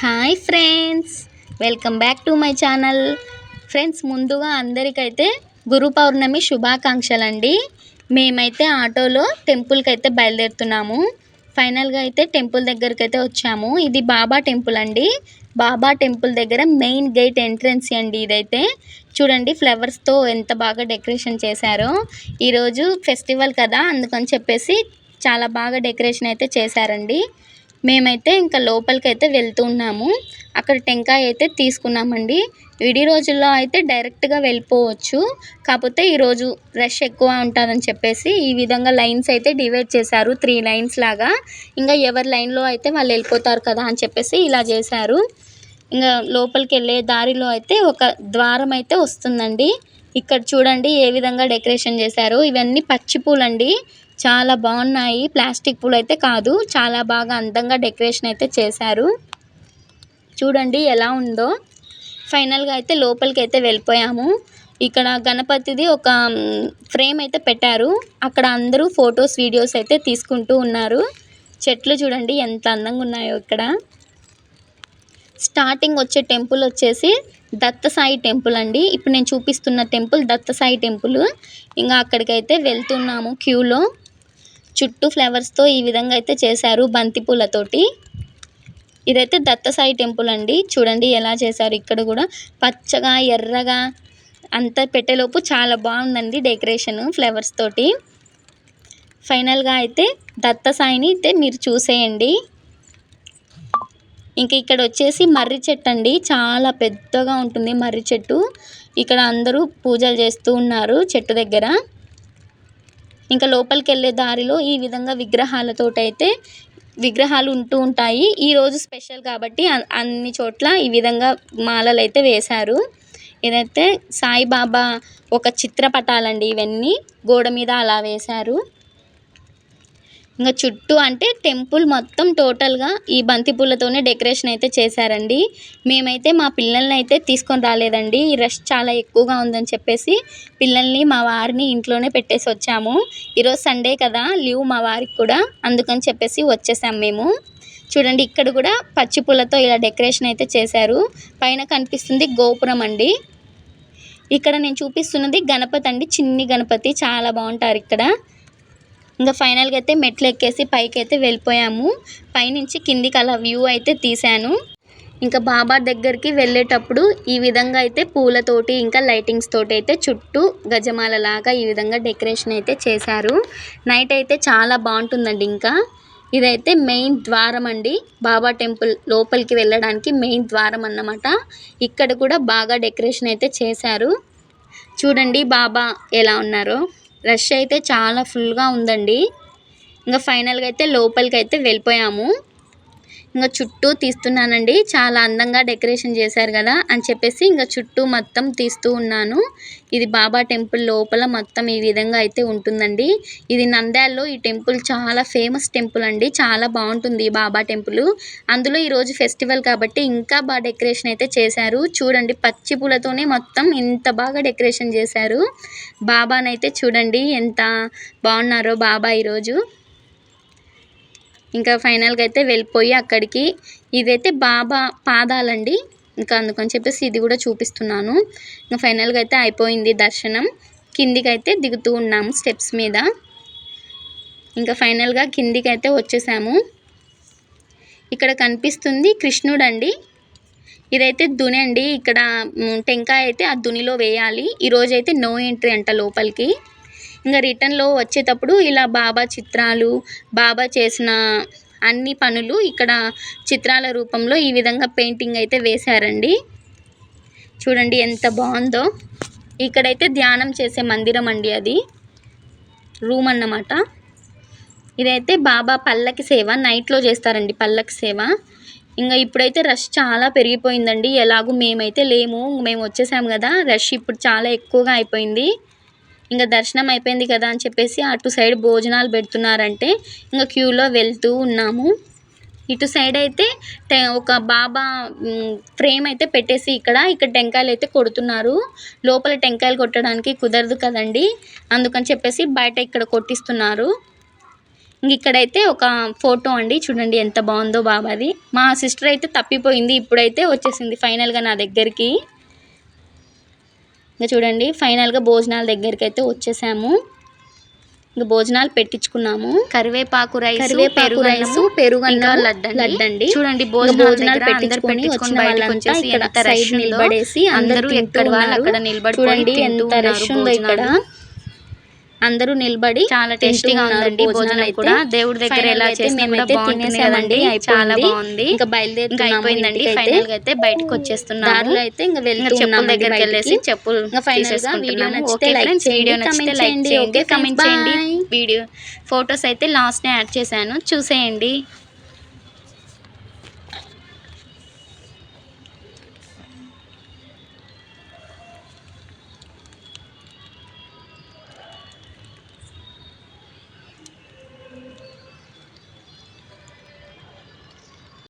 Hi friends welcome back to my channel. Friends ముందుగా అందరికైతే గురు పౌర్ణమి శుభాకాంక్షలు అండి మేమైతే ఆటోలో టెంపుల్కి అయితే బయలుదేరుతున్నాము. ఫైనల్గా అయితే టెంపుల్ దగ్గరికి అయితే వచ్చాము. ఇది బాబా టెంపుల్ అండి. బాబా టెంపుల్ దగ్గర మెయిన్ గేట్ ఎంట్రన్స్ అండి ఇదైతే. చూడండి ఫ్లవర్స్తో ఎంత బాగా డెకరేషన్ చేశారో. ఈరోజు ఫెస్టివల్ కదా అందుకని చెప్పేసి చాలా బాగా డెకరేషన్ అయితే చేశారండి. మేమైతే ఇంకా లోపలికి అయితే వెళ్తున్నాము అక్కడ టెంకాయ అయితే తీసుకున్నామండి. విడి రోజుల్లో అయితే డైరెక్ట్గా వెళ్ళిపోవచ్చు. కాకపోతే ఈరోజు రష్ ఎక్కువ ఉంటుందని చెప్పేసి ఈ విధంగా లైన్స్ అయితే డివైడ్ చేశారు. త్రీ లైన్స్ లాగా. ఇంకా ఎవరి లైన్లో అయితే వాళ్ళు వెళ్ళిపోతారు కదా అని చెప్పేసి ఇలా చేశారు. ఇంకా లోపలికి వెళ్ళే దారిలో అయితే ఒక ద్వారం అయితే వస్తుందండి. ఇక్కడ చూడండి ఏ విధంగా డెకరేషన్ చేశారు. ఇవన్నీ పచ్చి పూలండి. చాలా బాగున్నాయి. ప్లాస్టిక్ పూలు అయితే కాదు చాలా బాగా అందంగా డెకరేషన్ అయితే చేశారు. చూడండి ఎలా ఉందో. ఫైనల్గా అయితే లోపలికి అయితే వెళ్ళిపోయాము. ఇక్కడ గణపతిది ఒక ఫ్రేమ్ అయితే పెట్టారు. అక్కడ అందరూ ఫొటోస్ వీడియోస్ అయితే తీసుకుంటూ ఉన్నారు. చెట్లు చూడండి ఎంత అందంగా ఉన్నాయో ఇక్కడ. స్టార్టింగ్ వచ్చే టెంపుల్ వచ్చేసి దత్తసాయి టెంపుల్ అండి. ఇప్పుడు నేను చూపిస్తున్న టెంపుల్ దత్తసాయి టెంపుల్. ఇంకా అక్కడికైతే వెళ్తున్నాము క్యూలో. చుట్టూ ఫ్లవర్స్తో ఈ విధంగా అయితే చేశారు బంతి పూలతోటి. ఇదైతే దత్తసాయి టెంపుల్ అండి. చూడండి ఎలా చేశారు ఇక్కడ కూడా. పచ్చగా ఎర్రగా అంతా పెట్టేలోపు చాలా బాగుందండి డెకరేషన్ ఫ్లవర్స్ తోటి. ఫైనల్గా అయితే దత్తసాయిని అయితే మీరు చూసేయండి. ఇంకా ఇక్కడ వచ్చేసి మర్రి చెట్టు అండి. చాలా పెద్దగా ఉంటుంది మర్రి చెట్టు. ఇక్కడ అందరూ పూజలు చేస్తూ ఉన్నారు చెట్టు దగ్గర. ఇంకా లోపలికి వెళ్ళే దారిలో ఈ విధంగా విగ్రహాలతో అయితే విగ్రహాలు ఉంటూ ఉంటాయి. ఈరోజు స్పెషల్ కాబట్టి అన్ని చోట్ల ఈ విధంగా మాలలు అయితే వేశారు. ఇదైతే సాయిబాబా ఒక చిత్రపటాలండి ఇవన్నీ. గోడ మీద అలా వేశారు. ఇంకా చుట్టూ అంటే టెంపుల్ మొత్తం టోటల్గా ఈ బంతిపూలతోనే డెకరేషన్ అయితే చేశారండి. మేమైతే మా పిల్లల్ని అయితే తీసుకొని రాలేదండి. ఈ రష్ చాలా ఎక్కువగా ఉందని చెప్పేసి పిల్లల్ని మా వారిని ఇంట్లోనే పెట్టేసి వచ్చాము. ఈరోజు సండే కదా లీవ్ మా వారికి కూడా. అందుకని చెప్పేసి వచ్చేసాం మేము. చూడండి ఇక్కడ కూడా పచ్చి పూలతో ఇలా డెకరేషన్ అయితే చేశారు. పైన కనిపిస్తుంది గోపురం అండి. ఇక్కడ నేను చూపిస్తున్నది గణపతి అండి చిన్ని గణపతి. చాలా బాగుంటారు ఇక్కడ. ఇంకా ఫైనల్గా అయితే మెట్లు ఎక్కేసి పైకి అయితే వెళ్ళిపోయాము. పైనుంచి కిందికి అలా వ్యూ అయితే తీశాను. ఇంకా బాబా దగ్గరికి వెళ్ళేటప్పుడు ఈ విధంగా అయితే పూలతోటి ఇంకా లైటింగ్స్ తోటి అయితే చుట్టూ గజమాల లాగా ఈ విధంగా డెకరేషన్ అయితే చేశారు. నైట్ అయితే చాలా బాగుంటుందండి ఇంకా. ఇదైతే మెయిన్ ద్వారం అండి. బాబా టెంపుల్ లోపలికి వెళ్ళడానికి మెయిన్ ద్వారం అన్నమాట. ఇక్కడ కూడా బాగా డెకరేషన్ అయితే చేశారు. చూడండి బాబా ఎలా ఉన్నారో. రష్ అయితే చాలా ఫుల్గా ఉందండి. ఇంకా ఫైనల్గా అయితే లోపలికి అయితే వెళ్ళిపోయాము. ఇంకా చుట్టూ తీస్తున్నానండి. చాలా అందంగా డెకరేషన్ చేశారు కదా అని చెప్పేసి ఇంకా చుట్టూ మొత్తం తీస్తూ ఉన్నాను. ఇది బాబా టెంపుల్ లోపల మొత్తం ఈ విధంగా అయితే ఉంటుందండి. ఇది నంద్యాలలో ఈ టెంపుల్ చాలా ఫేమస్ టెంపుల్ అండి. చాలా బాగుంటుంది ఈ బాబా టెంపుల్. అందులో ఈరోజు ఫెస్టివల్ కాబట్టి ఇంకా బాగా డెకరేషన్ అయితే చేశారు. చూడండి పచ్చి పూలతోనే మొత్తం ఇంత బాగా డెకరేషన్ చేశారు. బాబానైతే చూడండి ఎంత బాగున్నారో బాబా ఈరోజు ఇంకా ఫైనల్గా అయితే వెళ్ళిపోయి అక్కడికి ఇదైతే బాబా పాదాలండి. ఇంకా అందుకని చెప్పేసి ఇది కూడా చూపిస్తున్నాను. ఇంకా ఫైనల్గా అయితే అయిపోయింది దర్శనం. కిందికి అయితే దిగుతూ ఉన్నాము స్టెప్స్ మీద. ఇంకా ఫైనల్గా కిందికి అయితే వచ్చేసాము. ఇక్కడ కనిపిస్తుంది కృష్ణుడు అండి ఇదైతే దుని అండి. ఇక్కడ టెంకాయ అయితే ఆ దునిలో వేయాలి. ఈరోజైతే నో ఎంట్రీ అంట లోపలికి. ఇంకా రిటర్న్లో వచ్చేటప్పుడు ఇలా బాబా చిత్రాలు బాబా చేసిన అన్ని పనులు ఇక్కడ చిత్రాల రూపంలో ఈ విధంగా పెయింటింగ్ అయితే వేశారండి. చూడండి ఎంత బాగుందో. ఇక్కడైతే ధ్యానం చేసే మందిరం అండి అది. రూమ్ అన్నమాట. ఇదైతే బాబా పల్లకి సేవ నైట్లో చేస్తారండి పల్లకి సేవ. ఇంకా ఇప్పుడైతే రష్ చాలా పెరిగిపోయిందండి. ఎలాగూ మేమైతే లేము మేము వచ్చేసాము కదా రష్ ఇప్పుడు చాలా ఎక్కువగా అయిపోయింది. ఇంకా దర్శనం అయిపోయింది కదా అని చెప్పేసి అటు సైడ్ భోజనాలు పెడుతున్నారంటే ఇంకా క్యూలో వెళ్తూ ఉన్నాము. ఇటు సైడ్ అయితే ఒక బాబా ఫ్రేమ్ అయితే పెట్టేసి ఇక్కడ ఇక్కడ టెంకాయలు అయితే కొడుతున్నారు. లోపల టెంకాయలు కొట్టడానికి కుదరదు కదండి. అందుకని చెప్పేసి బయట ఇక్కడ కొట్టిస్తున్నారు. ఇక్కడైతే ఒక ఫోటో అండి చూడండి ఎంత బాగుందో బాబాది. మా సిస్టర్ అయితే తప్పిపోయింది ఇప్పుడైతే వచ్చేసింది ఫైనల్గా నా దగ్గరికి. ఇంకా చూడండి ఫైనల్గా భోజనాల దగ్గరికి అయితే వచ్చేసాము. ఇంకా భోజనాలు పెట్టించుకున్నాము. కరివేపాకు రైస్ కరివేపాకు రైస్ పెరుగన్నం లడ్డండి. చూడండి భోజనాల పెట్టించుకొని వచ్చిన వాళ్ళంతా ఇక్కడ సైడ్ నిలబడేసి అందరూ ఎక్కడ వాళ్ళు అక్కడ నిలబడిపోయి చూడండి ఎంత రష్ ఉందో ఇక్కడ. అందరూ నిలబడి చాలా టేస్టీగా ఉన్నారు ఉందండి భోజనం కూడా. దేవుడి దగ్గర ఎలా గా అయితే చేసినా కూడా మేమైతే బాగుంటుంది తినేసామండి కదండి చాలా. బాగుంది ఇంకా బయలుదేరుతున్నాము అయిపోయిందండి. ఫైనల్గా అయితే బయటకు వచ్చేస్తున్నాము దారిలో అయితే ఇంకా వెళ్తూ చెప్పుల దగ్గరికి వెళ్ళేసి. చెప్పులు ఇంకా ఫైనల్గా వీడియో నచ్చితే లైక్ వీడియో నచ్చితే comment లైక్ చేయండి. చేయండి ఓకే కమెంట్ చేయండి. వీడియో ఫొటోస్ అయితే లాస్ట్ నే యాడ్ చేశాను చూసేయండి